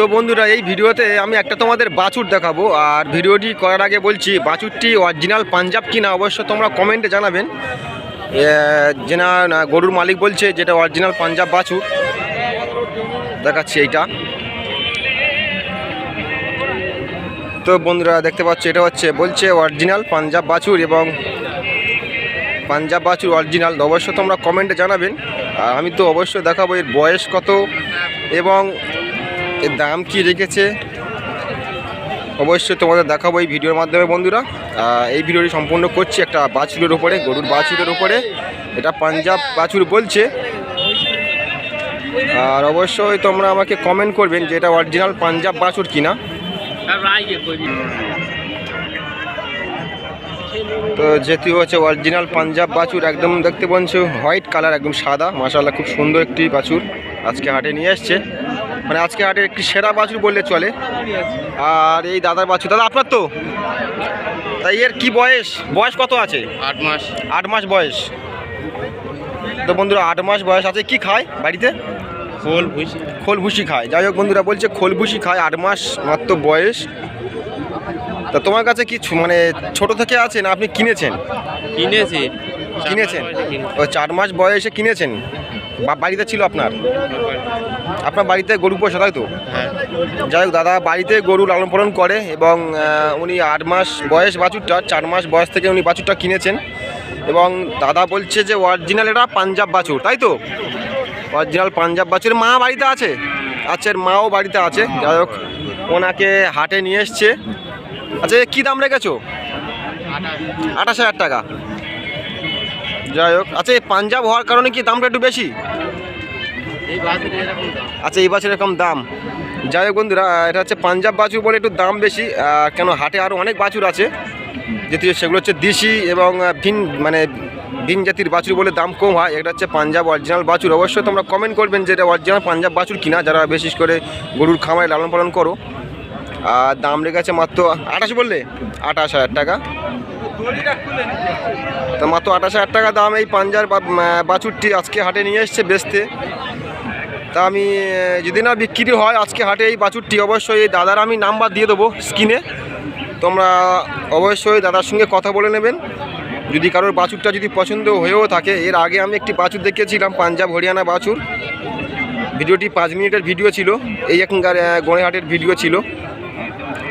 তো বন্ধুরা এই ভিডিওতে আমি একটা তোমাদের বাছুর দেখাবো। আর ভিডিওটি করার আগে বলছি বাছুরটি অরিজিনাল পাঞ্জাব কিনা অবশ্য তোমরা কমেন্টে জানাবেন। যে না, গরুর মালিক বলছে যেটা অরিজিনাল পাঞ্জাব বাছুর। দেখাচ্ছি এইটা। তো বন্ধুরা দেখতে পাচ্ছ এটা হচ্ছে বলছে অরিজিনাল পাঞ্জাব বাছুর এবং পাঞ্জাব বাছুর অরিজিনাল অবশ্য তোমরা কমেন্টে জানাবেন। আর আমি তো অবশ্যই দেখাবো এর বয়স কত এবং এর দাম কি রেখেছে? অবশ্যই তোমাদের দেখাবো এই ভিডিওর মাধ্যমে বন্ধুরা। এই ভিডিওটি সম্পূর্ণ করছি একটা বাছুরের উপরে, গরুর বাছুরের উপরে। এটা পাঞ্জাব বাছুর বলছে। আর অবশ্যই তোমরা আমাকে কমেন্ট করবেন যে এটা অরিজিনাল পাঞ্জাব বাছুর কিনা। তো যেহেতু হচ্ছে অরিজিনাল পাঞ্জাব বাছুর, একদম দেখতে পাচ্ছ হোয়াইট কালার একদম সাদা। মাসাল্লাহ খুব সুন্দর একটি বাছুর আজকে হাটে নিয়ে এসছে। মানে আজকে হাটে একটি সেরা বাছুর বললে চলে। আর এই দাদার বাছুর দাদা আপনার তো? তাই এর কি বয়স? বয়স কত আছে? আট মাস। আট মাস বয়স। তো বন্ধুরা আট মাস বয়স আছে কি খায় বাড়িতে? খোল ভুসি। খোল ভুসি খায়। যাই হোক বন্ধুরা বলছে খোল ভুসি খায় আট মাস মাত্র বয়স। তা তোমার কাছে কি মানে ছোট থেকে আছে না আপনি কিনেছেন? কিনেছি। কিনেছেন? ও চার মাস বয়সে কিনেছেন? বাড়িতে ছিল আপনার? আপনার বাড়িতে গরু পোষা তাই তো? হ্যাঁ। যাই হোক দাদা বাড়িতে গরু লালন পালন করে এবং উনি আট মাস বয়স বাছুরটা চার মাস বয়স থেকে উনি বাছুরটা কিনেছেন এবং দাদা বলছে যে অরিজিনাল এটা পাঞ্জাব বাছুর তাই তো? অরিজিনাল পাঞ্জাব বাছুর। মা বাড়িতে আছে? আচ্ছা এর মাও বাড়িতে আছে। যাই হোক ওনাকে হাটে নিয়ে এসছে। আচ্ছা কী দাম রেখেছো? আঠাশ হাজার টাকা। যাই হোক। আচ্ছা এই পাঞ্জাব হওয়ার কারণে কি দামটা একটু বেশি? আচ্ছা এই বছর এরকম দাম। যাই হোক বন্ধুরা এটা হচ্ছে পাঞ্জাব বাছুর বলে একটু দাম বেশি। কেন হাটে আরও অনেক বাছুর আছে। যেটি সেগুলো হচ্ছে দেশি এবং ভিন মানে ভিন জাতির বাছুর বলে দাম কম হয়। এটা হচ্ছে পাঞ্জাব অরিজিনাল বাছুর। অবশ্যই তোমরা কমেন্ট করবেন যে এটা অরিজিনাল পাঞ্জাব বাছুর কিনা। যারা বিশেষ করে গরুর খামারে লালন পালন করো। আর দাম রেখেছে মাত্র আঠাশ বললে? আঠাশ হাজার টাকা। তো মাত্র আঠাশ হাজার টাকা দাম এই পাঞ্জার বাছুরটি আজকে হাটে নিয়ে এসছে বেচতে। তা আমি যদি না বিক্রি হয় আজকে হাটে এই বাছুরটি, অবশ্যই এই দাদার আমি নাম্বার দিয়ে দেবো স্ক্রিনে। তোমরা অবশ্যই দাদার সঙ্গে কথা বলে নেবেন। যদি কারোর বাছুরটা যদি পছন্দ হয়েও থাকে, এর আগে আমি একটি বাছুর দেখেছিলাম পাঞ্জাব হরিয়ানা বাছুর। ভিডিওটি পাঁচ মিনিটের ভিডিও ছিল, এই এখানকার গড়েহাটের ভিডিও ছিল।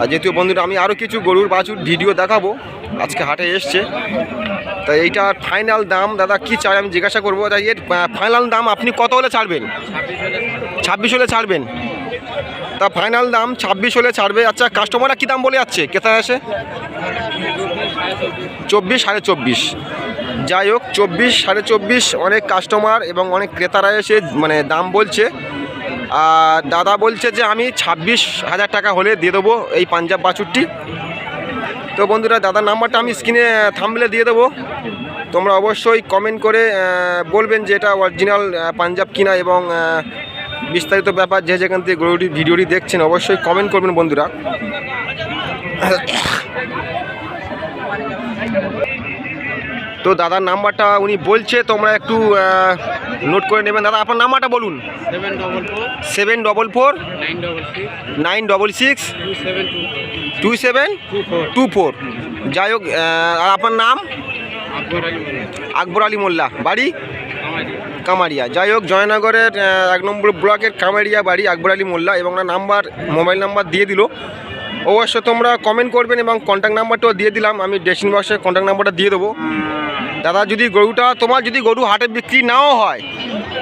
আর যেহেতু বন্ধুরা, আমি আরও কিছু গরুর বাছুর ভিডিও দেখাবো। আজকে হাটে এসছে। তা এইটার ফাইনাল দাম, দাদা কি চাই আমি জিজ্ঞাসা করব। তাই এর ফাইনাল দাম আপনি কত হলে ছাড়বেন? ছাব্বিশ হলে ছাড়বেন। তা ফাইনাল দাম ছাব্বিশ হলে ছাড়বে। আচ্ছা কাস্টমাররা কী দাম বলে যাচ্ছে? কেতায় আসে? চব্বিশ সাড়ে চব্বিশ। যাই হোক, চব্বিশ সাড়ে চব্বিশ, অনেক কাস্টমার এবং অনেক ক্রেতারা এসে মানে দাম বলছে। আর দাদা বলছে যে আমি ছাব্বিশ হাজার টাকা হলে দিয়ে দেবো এই পাঞ্জাব বাছুরটি। তো বন্ধুরা, দাদার নাম্বারটা আমি স্ক্রিনে থামলে দিয়ে দেবো। তোমরা অবশ্যই কমেন্ট করে বলবেন যে এটা অরিজিনাল পাঞ্জাব কিনা এবং বিস্তারিত ব্যাপার যে যেখান থেকে গরুটি, ভিডিওটি দেখছেন, অবশ্যই কমেন্ট করবেন বন্ধুরা। তো দাদার নাম্বারটা উনি বলছে তোমরা একটু নোট করে নেবেন। দাদা আপনার নাম্বারটা বলুন। Seven double four. Nine double six. Two seven two four. যাই হোক আর আপনার নাম? আকবর আলী মোল্লা। বাড়ি? কামারিয়া। যাই হোক জয়নগরের এক নম্বর ব্লকের কামারিয়া বাড়ি আকবর আলী মোল্লা। এবং ওনার নাম্বার মোবাইল নাম্বার দিয়ে দিল। অবশ্য তোমরা কমেন্ট করবেন এবং কন্ট্যাক্ট নাম্বারটাও দিয়ে দিলাম। আমি ডেসিন বক্সে কন্ট্যাক্ট নাম্বারটা দিয়ে দেবো। দাদা, যদি গরুটা, তোমার যদি গরু হাটে বিক্রি নাও হয়,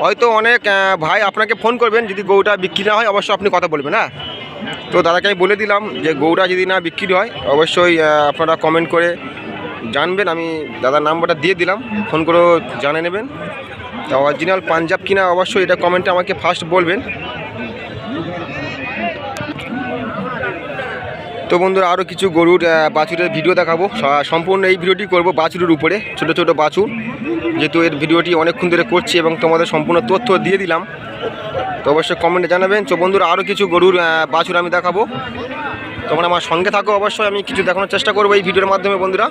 হয়তো অনেক ভাই আপনাকে ফোন করবেন। যদি গরুটা বিক্রি না হয় অবশ্যই আপনি কথা বলবেন হ্যাঁ? তো দাদাকে আমি বলে দিলাম যে, গরুটা যদি না বিক্রি হয়, অবশ্যই আপনারা কমেন্ট করে জানবেন। আমি দাদার নাম্বারটা দিয়ে দিলাম। ফোন করেও জানে নেবেন। তা অরিজিনাল পাঞ্জাব কিনা, অবশ্যই এটা কমেন্টে আমাকে ফার্স্ট বলবেন। তো বন্ধুরা আরও কিছু গরুর বাছুরের ভিডিও দেখাবো। সম্পূর্ণ এই ভিডিওটি করব বাছুরের উপরে, ছোট ছোট বাছুর। যেহেতু এর ভিডিওটি অনেকক্ষণ ধরে করছি এবং তোমাদের সম্পূর্ণ তথ্য দিয়ে দিলাম। তো অবশ্যই কমেন্টে জানাবেন। তো বন্ধুরা আরও কিছু গরুর বাছুর আমি দেখাবো। তোমরা আমার সঙ্গে থাকো, অবশ্যই আমি কিছু দেখানোর চেষ্টা করব এই ভিডিওর মাধ্যমে বন্ধুরা।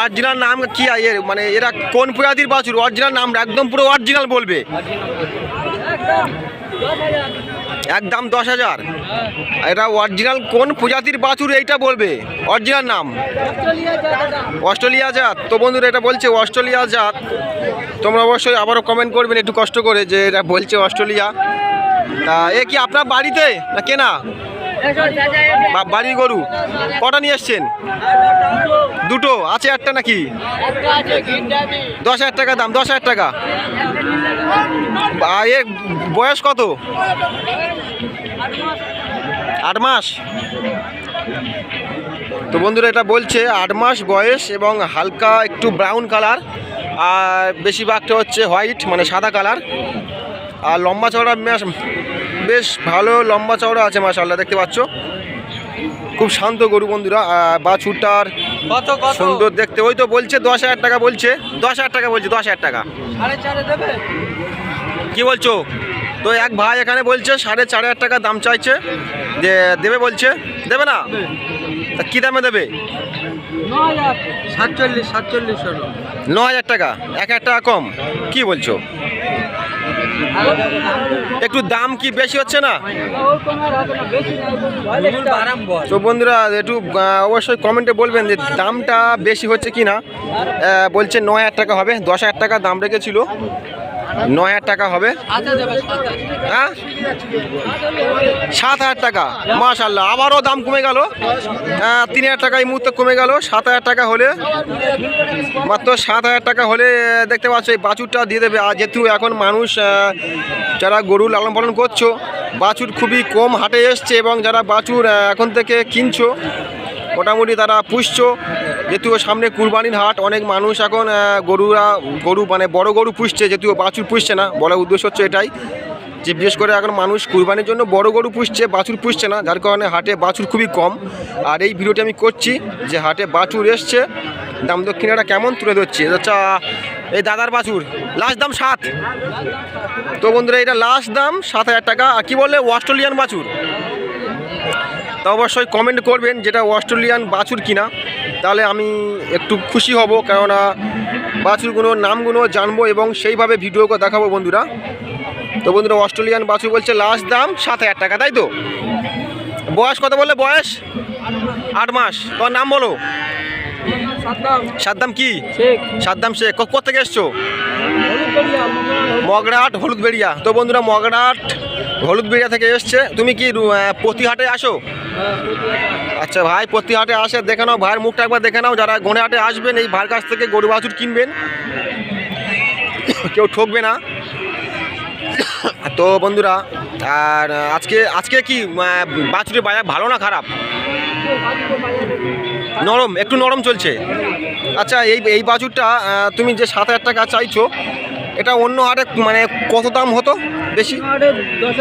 অরিজিনাল নাম কি এর? মানে এরা কোন প্রজাতির বাছুর? অরিজিনাল নাম একদম পুরো অরিজিনাল বলবে। একদম দশ হাজার। এটা অরিজিনাল কোন প্রজাতির বাছুর এইটা বলবে? অরিজিনাল নাম? অস্ট্রেলিয়া জাত তো বন্ধুরা এটা বলছে অস্ট্রেলিয়া জাত। তোমরা অবশ্যই আবারও কমেন্ট করবেন একটু কষ্ট করে যে এটা বলছে অস্ট্রেলিয়া। তা এ কি আপনার বাড়িতে? না কেনা? বা- বাড়ির গরু? কটা নিয়ে এসছেন দুটো? আছে একটা নাকি? দশ হাজার টাকা দাম, দশ হাজার টাকা। এর বয়স কত? আট মাস। তো বন্ধুরা, এটা বলছে আট মাস বয়স এবং হালকা একটু ব্রাউন কালার আর বেশিরভাগটা হচ্ছে হোয়াইট মানে সাদা কালার আর লম্বা চওড়া বেশ- ভালো লম্বা চওড়া আছে মাশাল্লাহ দেখতে পাচ্ছ? খুব শান্ত গরু বন্ধুরা বাছুরটার সুন্দর দেখতে। ওই তো বলছে দশ হাজার টাকা বলছে দশ হাজার টাকা বলছে দশ হাজার টাকা। কি বলছো? তো এক ভাই এখানে বলছে সাড়ে চার হাজার টাকা দাম চাইছে যে দেবে বলছে দেবে না? তা কী দামে দেবে? সাতচল্লিশ সাতচল্লিশ ন হাজার টাকা এক হাজার টাকা কম কি বলছো? একটু দাম কি বেশি হচ্ছে না? তো বন্ধুরা, একটু অবশ্যই কমেন্টে বলবেন যে দামটা বেশি হচ্ছে কি না বলছে নয় হাজার টাকা হবে, দশ হাজার টাকা দাম রেখেছিল। ন হাজার টাকা হবে? আচ্ছা দেবে সাতাশ হ্যাঁ? সাত হাজার টাকা মাশাল্লাহ আবারও দাম কমে গেল। আহ, তিন হাজার টাকা এই মুহূর্তে কমে গেল। সাত হাজার টাকা হলে মাত্র সাত হাজার টাকা হলে দেখতে পাচ্ছ এই বাছুরটা দিয়ে দেবে। আর যেহেতু এখন মানুষ যারা গরু লালন পালন করছ বাছুর খুবই কম হাটে এসছে এবং যারা বাছুর এখন থেকে কিনছো মোটামুটি তারা পুষছো। যেহেতু সামনে কুরবানির হাট, অনেক মানুষ এখন গরুরা, গরু মানে বড় গরু পুষছে যেহেতু বাছুর পুষছে না, বলার উদ্দেশ্য হচ্ছে এটাই যে বিশেষ করে এখন মানুষ কুরবানির জন্য বড় গরু পুষছে, বাছুর পুষছে না, যার কারণে হাটে বাছুর খুবই কম। আর এই ভিডিওটি আমি করছি যে হাটে বাছুর এসছে, দাম দক্ষিণাটা কেমন তুলে ধরছি? আচ্ছা এই দাদার বাছুর, লাস্ট দাম সাত। তো বন্ধুরা, এটা লাস্ট দাম সাত হাজার টাকা। আর কি বললে, অস্ট্রেলিয়ান বাছুর? তা অবশ্যই কমেন্ট করবেন যেটা অস্ট্রেলিয়ান বাছুর কিনা। তাহলে আমি একটু খুশি হব কেননা বাছুরগুলোর নামগুলো জানব এবং সেইভাবে ভিডিওকে দেখাবো বন্ধুরা। তো বন্ধুরা অস্ট্রেলিয়ান বাছুর বলছে লাস্ট দাম সাত হাজার টাকা তাই তো? বয়স কত বললে বয়স? আট মাস। তোমার নাম বলো। সাদ্দাম। কি? সাদ্দাম শেখ। কো- কোথেকে এসছো? মগরাট হলুদ বেড়িয়া তো বন্ধুরা মগরাট হলুদবেড়িয়া থেকে এসছে। তুমি কি রু- আহ, প্রতি হাটে আসো? আচ্ছা ভাই প্রতি হাটে আসে দেখে নাও ভাইয়ের মুখটা একবার দেখে নাও। যারা হাটে আসবেন এই ভাইয়ের কাছ থেকে গরু বাছুর কিনবেন। কেউ ঠকবে না। তো বন্ধুরা আর আজকে আজকে কি বাছুরের বাজার ভালো না খারাপ? নরম একটু নরম চলছে। আচ্ছা এই এই বাছুরটা তুমি যে সাত হাজার টাকা চাইছো এটা অন্য হাটে মানে কত দাম হতো বেশি? দশ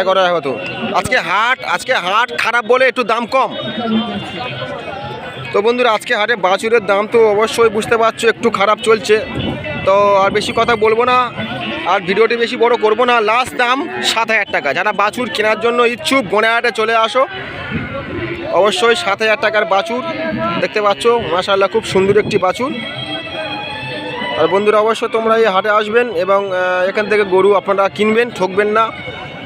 এগারো হাজার হতো। আজকে হাট আজকে হাট খারাপ বলে একটু দাম কম। তো বন্ধুরা, আজকে হাটে বাছুরের দাম তো অবশ্যই বুঝতে পারছ, একটু খারাপ চলছে। তো আর বেশি কথা বলব না, আর ভিডিওটি বেশি বড় করব না। লাস্ট দাম সাত হাজার টাকা। যারা বাছুর কেনার জন্য ইচ্ছুক বনে হাটে চলে আসো। অবশ্যই সাত হাজার টাকার বাছুর দেখতে পাচ্ছ। মাশাল্লাহ খুব সুন্দর একটি বাছুর। আর বন্ধুরা, অবশ্যই তোমরা এই হাটে আসবেন এবং এখান থেকে গরু আপনারা কিনবেন, ঠকবেন না।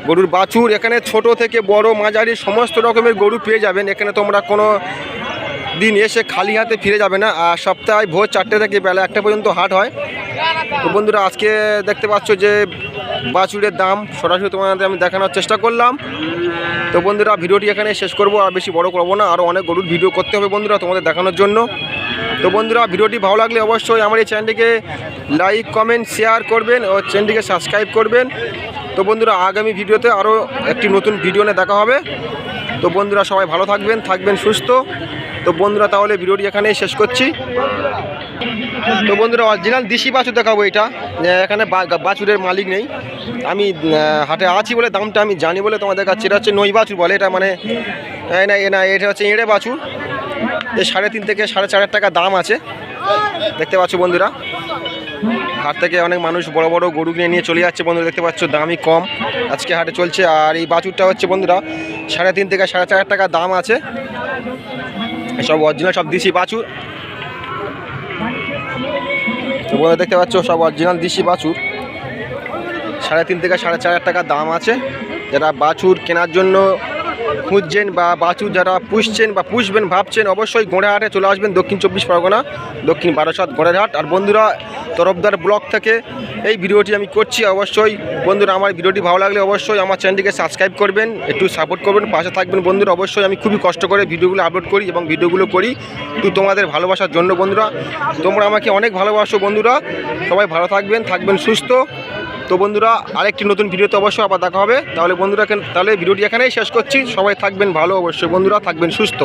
গরুর বাছুর, এখানে ছোট থেকে বড়, মাঝারি, সমস্ত রকমের গরু পেয়ে যাবেন। এখানে তোমরা কোনো দিন এসে খালি হাতে ফিরে যাবে না। আর সপ্তাহে ভোর চারটে থেকে বেলা একটা পর্যন্ত হাট হয়। তো বন্ধুরা, আজকে দেখতে পাচ্ছ যে বাছুরের দাম সরাসরি তোমাদের আমি দেখানোর চেষ্টা করলাম। তো বন্ধুরা, ভিডিওটি এখানে শেষ করব, আর বেশি বড় করব না। আরও অনেক গরুর ভিডিও করতে হবে বন্ধুরা তোমাদের দেখানোর জন্য। তো বন্ধুরা, ভিডিওটি ভালো লাগলে অবশ্যই আমার এই চ্যানেলটিকে লাইক কমেন্ট শেয়ার করবেন ও চ্যানেলটিকে সাবস্ক্রাইব করবেন। তো বন্ধুরা, আগামী ভিডিওতে আরও একটি নতুন ভিডিও নিয়ে দেখা হবে। তো বন্ধুরা, সবাই ভালো থাকবেন থাকবেন সুস্থ। তো বন্ধুরা, তাহলে ভিডিওটি এখানেই শেষ করছি। তো বন্ধুরা অরিজিনাল দেশি বাছুর দেখাবো এটা। এখানে বাছুরের মালিক নেই। আমি হাটে আছি বলে দামটা আমি জানি বলে তোমাদের কাছে, এটা হচ্ছে নই বাছুর বলে, এটা মানে না, এটা হচ্ছে এঁড়ে বাছুর। এই সাড়ে তিন থেকে সাড়ে চার টাকা দাম আছে। দেখতে পাচ্ছ বন্ধুরা। হাট থেকে অনেক মানুষ বড় বড় গরু কিনে নিয়ে চলে যাচ্ছে বন্ধুরা, দেখতে পাচ্ছ দামই কম। আজকে হাটে চলছে, আর এই বাছুরটা হচ্ছে বন্ধুরা, সাড়ে তিন থেকে সাড়ে চার টাকা দাম আছে। সব অরিজিনাল সব দিশি বাছুর। বন্ধুরা, দেখতে পাচ্ছ সব অরিজিনাল দিশি বাছুর। সাড়ে তিন থেকে সাড়ে চার টাকা দাম আছে। যারা বাছুর কেনার জন্য খুঁজছেন বা বাছুর যারা পুষছেন বা পুষবেন, ভাবছেন, অবশ্যই গোড়াহাটে চলে আসবেন দক্ষিণ চব্বিশ পরগনা, দক্ষিণ বারাসাত গোড়াহাট আর বন্ধুরা, তরফদার ব্লক থেকে এই ভিডিওটি আমি করছি। অবশ্যই বন্ধুরা, আমার ভিডিওটি ভালো লাগলে অবশ্যই আমার চ্যানেলটিকে সাবস্ক্রাইব করবেন, একটু সাপোর্ট করবেন, পাশে থাকবেন বন্ধুরা। অবশ্যই আমি খুবই কষ্ট করে ভিডিওগুলো আপলোড করি এবং ভিডিওগুলো করি তো তোমাদের ভালোবাসার জন্য বন্ধুরা। তোমরা আমাকে অনেক ভালোবাসো বন্ধুরা। সবাই ভালো থাকবেন থাকবেন সুস্থ। তো বন্ধুরা, আরেকটি নতুন ভিডিওতে অবশ্যই আবার দেখা হবে। তাহলে বন্ধুরা তাহলে ভিডিওটি এখানেই শেষ করছি। সবাই থাকবেন ভালো অবশ্যই। বন্ধুরা থাকবেন সুস্থ।